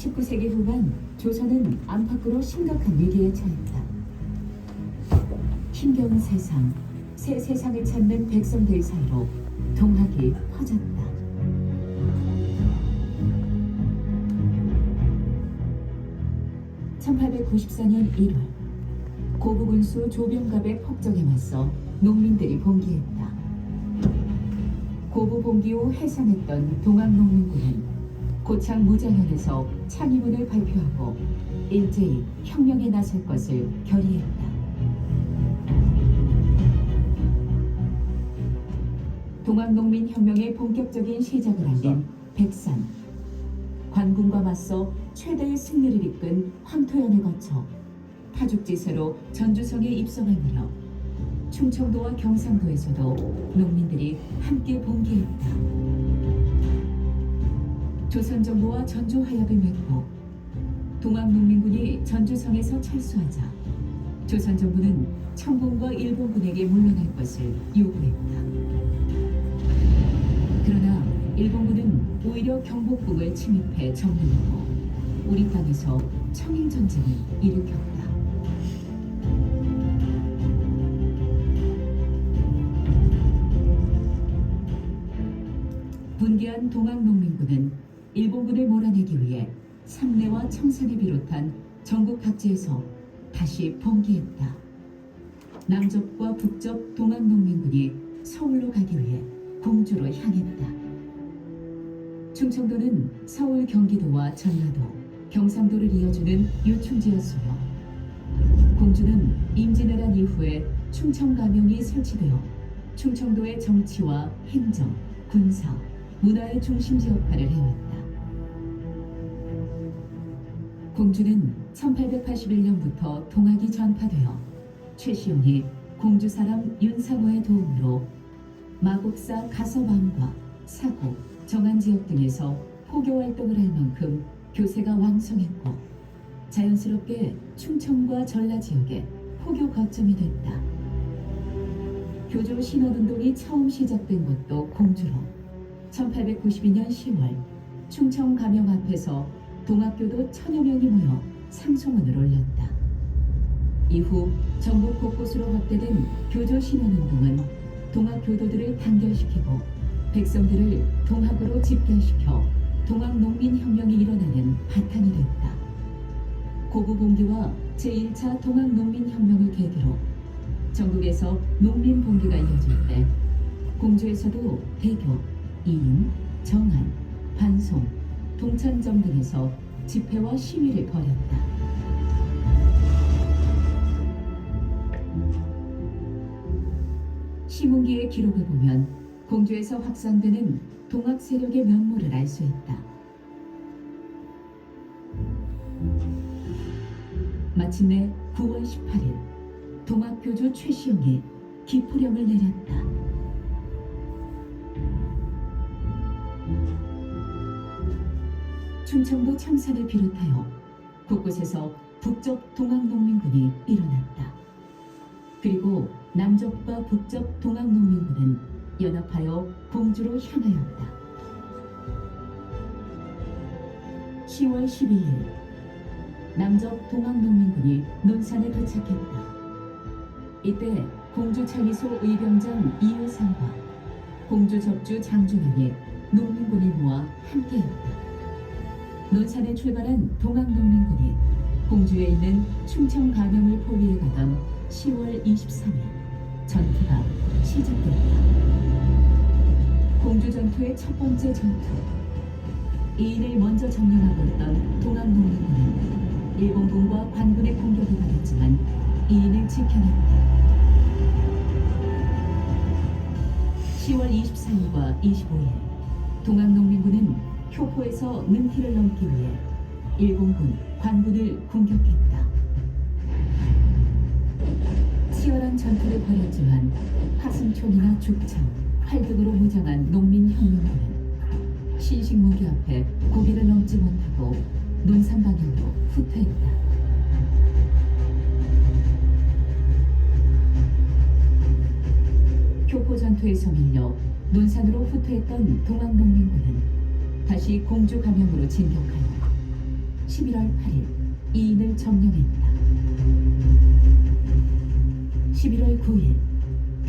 19세기 후반 조선은 안팎으로 심각한 위기에 처했다. 힘겨운 세상, 새 세상을 찾는 백성들 사이로 동학이 퍼졌다. (1894년 1월) 고부군수 조병갑의 폭정에 맞서 농민들이 봉기했다. 고부 봉기 후 해산했던 동학 농민군은 고창 무장현에서 창의문을 발표하고 일제히 혁명에 나설 것을 결의했다. 동학농민혁명의 본격적인 시작을 알린 백산 관군과 맞서 최대의 승리를 이끈 황토현을 거쳐 타죽지세로 전주성에 무렵 충청도와 경상도에서도 농민들이 함께 봉기했다. 조선 정부와 전주 화약을 맺고 동학농민군이 전주성에서 철수하자 조선 정부는 청군과 일본군에게 물러날 것을 요구했다. 그러나 일본군은 오히려 경복궁을 침입해 점령하고 우리 땅에서 청일 전쟁을 일으켰다. 분개한 동학농민군은 일본군을 몰아내기 위해 삼내와 청산을 비롯한 전국 각지에서 다시 봉기했다. 남접과 북접 동학농민군이 서울로 가기 위해 공주로 향했다. 충청도는 서울, 경기도와 전라도, 경상도를 이어주는 유충지였으며 공주는 임진왜란 이후에 충청 가명이 설치되어 충청도의 정치와 행정, 군사, 문화의 중심지 역할을 해왔다. 공주는 1881년부터 동학이 전파되어 최시용이 공주 사람 윤상호의 도움으로 마곡사 가서방과 사고, 정안 지역 등에서 포교 활동을 할 만큼 교세가 왕성했고 자연스럽게 충청과 전라 지역에 포교 거점이 됐다. 교조 신원운동이 처음 시작된 곳도 공주로 1892년 10월 충청 가명 앞에서 동학교도 천여 명이 모여 상소문을 올렸다. 이후 전국 곳곳으로 확대된 교조 신원운동은 동학교도들을 단결시키고 백성들을 동학으로 집결시켜 동학농민혁명이 일어나는 바탕이 됐다. 고구봉기와 제1차 동학농민혁명을 계기로 전국에서 농민봉기가 이어질 때 공주에서도 대교, 이인, 정안, 반송, 동천점 등에서 집회와 시위를 벌였다. 시문기의 기록을 보면 공주에서 확산되는 동학 세력의 면모를 알 수 있다. 마침내 9월 18일 동학교주 최시영이 기포령을 내렸다. 충청도 청산을 비롯하여 곳곳에서 북쪽 동학농민군이 일어났다. 그리고 남쪽과 북쪽 동학농민군은 연합하여 공주로 향하였다. 10월 12일 남쪽 동학농민군이 논산에 도착했다. 이때 공주 창의소 의병장 이효상과 공주 접주 장준환이 농민군을 모아 함께했다. 논산에 출발한 동학농민군이 공주에 있는 충청 가명을 포위해 가던 10월 23일 전투가 시작됐다. 공주 전투의 첫 번째 전투. 이인을 먼저 점령하고 있던 동학농민군은 일본군과 관군의 공격을 받았지만 이인을 지켜냈다. 10월 24일과 25일 동학농민군은 효포에서 능티를 넘기 위해 일본군 관군을 공격했다. 치열한 전투를 벌였지만 하승촌이나 죽창, 활 등으로 무장한 농민혁명군은 신식무기 앞에 고개를 넘지 못하고 논산 방향으로 후퇴했다. 교포 전투에서 밀려 논산으로 후퇴했던 동학농민군은 다시 공주 가명으로 진격하여 11월 8일 이인을 점령했다. 11월 9일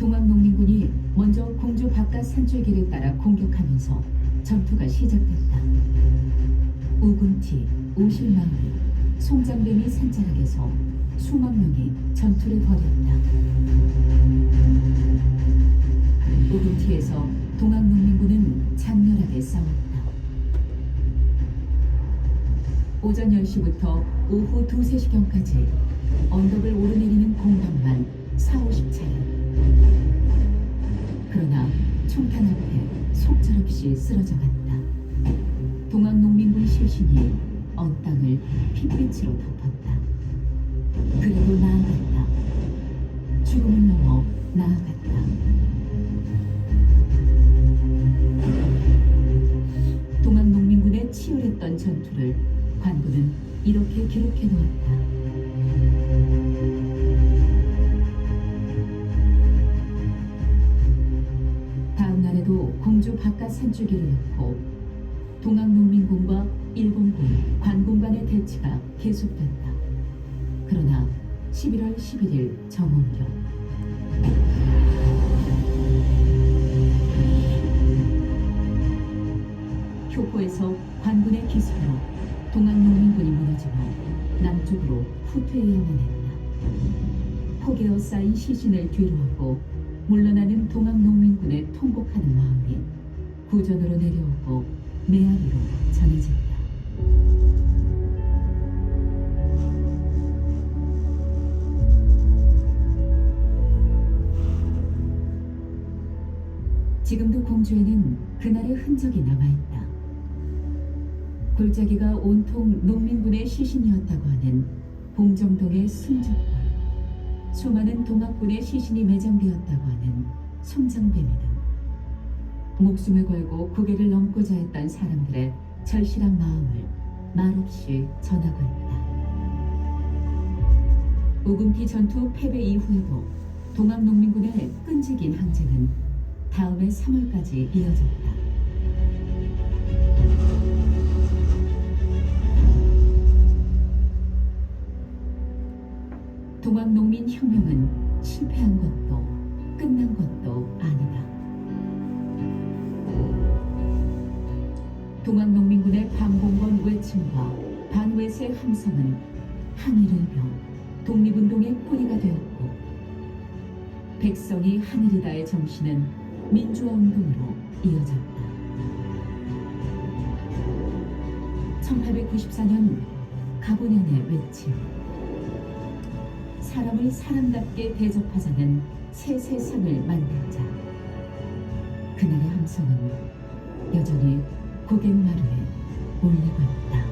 동학농민군이 먼저 공주 바깥 산줄기를 따라 공격하면서 전투가 시작됐다. 우군티, 오실마을, 송장뱀이 산자락에서 수만 명이 전투를 벌였다. 우군티에서 동학농민군은 장렬하게 싸웠다. 오전 10시부터 오후 2, 3시경까지 언덕을 오르내리는 공방만 4, 50차례. 그러나 총탄 앞에 속절없이 쓰러져 갔다. 동학농민군 실신이 언 땅을 핏빛으로 덮었다. 그래도 나아갔다. 죽음을 넘어 나아갔다. 동학농민군의 치열했던 전투를 관군은 이렇게 기록해 놓았다. 다음 날에도 공주 바깥 산줄기를 놓고 동학농민군과 일본군, 관군 간의 대치가 계속된다. 그러나 11월 11일 정오무렵 효포에서 관군의 기습으로 동학농민군이 무너지고 남쪽으로 후퇴해야만 했다. 폭에어 쌓인 시신을 뒤로하고 물러나는 동학 농민군의 통곡하는 마음이 구전으로 내려오고 메아리로 전해진다. 지금도 공주에는 그날의 흔적이 남아있다. 골짜기가 온통 농민군의 시신이었다고 하는 봉정동의 승주골, 수많은 동학군의 시신이 매장되었다고 하는 송장뱀이 등 목숨을 걸고 고개를 넘고자 했던 사람들의 절실한 마음을 말없이 전하고 있다. 우금피 전투 패배 이후에도 동학농민군의 끈질긴 항쟁은 다음해 3월까지 이어졌다. 동학농민 혁명은 실패한 것도 끝난 것도 아니다. 동학농민군의 반공건 외침과 반외세 함성은 항일을 며 독립운동의 뿌리가 되었고 백성이 하늘이다의 정신은 민주화 운동으로 이어졌다. 1894년 가보년의 외침 사람을 사람답게 대접하자는 새 세상을 만들자 그날의 함성은 여전히 고갯마루에 울리고 있다.